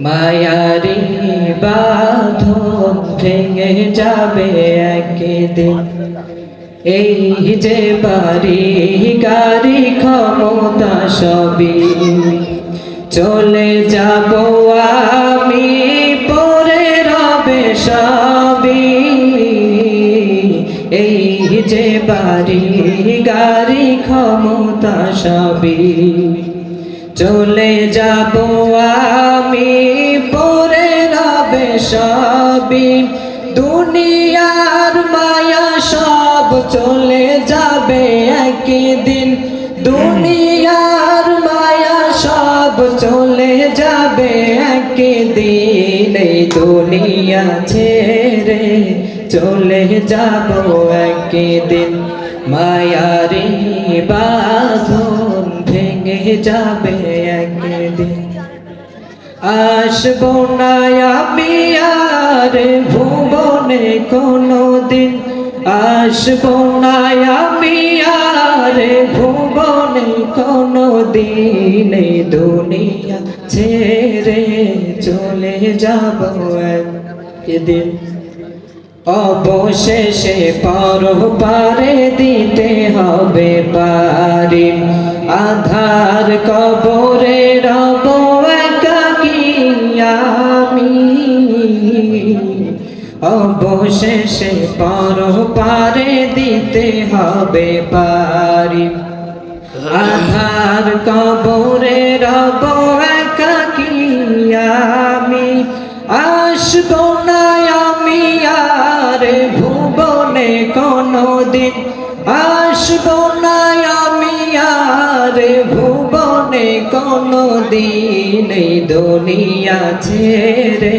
মায়ারি বাঁধন ভেঙে যাবে একদিন। এই যে বাড়ি, গাড়ি, ক্ষমতা সবই। চলে যাব আমি, পরে রবে সবই। এই যে বাড়ি, গাড়ি, ক্ষমতা সবই। চলে যাব আমি পরে সবই দুনিয়ার মায়া সব চলে যাবে একদিন। দুনিয়ার মায়া সব চলে যাবে একদিন। এই দুনিয়া ছেড়ে চলে যাব একদিন। মায়ারি বাঁধন ভেঙে যাবে একদিন। আসব না আমি আর ভুবনে কোনো দিন আসব না আমি আর ভুবনে কোনো দিন দুনিয়া ছেড়ে চলে যাব একদিন অবশেষে পর পারে দিতে হবে পারি আধার কবরে অবশেষে পর পারে দিতে হবে পারি। আধার কবরে রব একাকি আমি? আসব না আমি আর ভুবনে কোনো দিন আসব না আমি আর ভুবনে কোনো দিন দুনিয়া ছেড়ে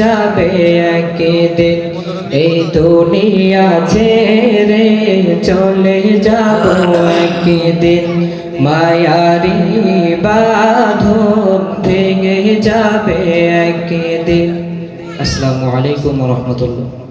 যাবে একদিন। এই দুনিয়া ছেড়ে চলে যাব একদিন। মায়ারি বাঁধন ভেঙে যাবে একদিন। আসসালামু আলাইকুম রহমতুল্লাহ।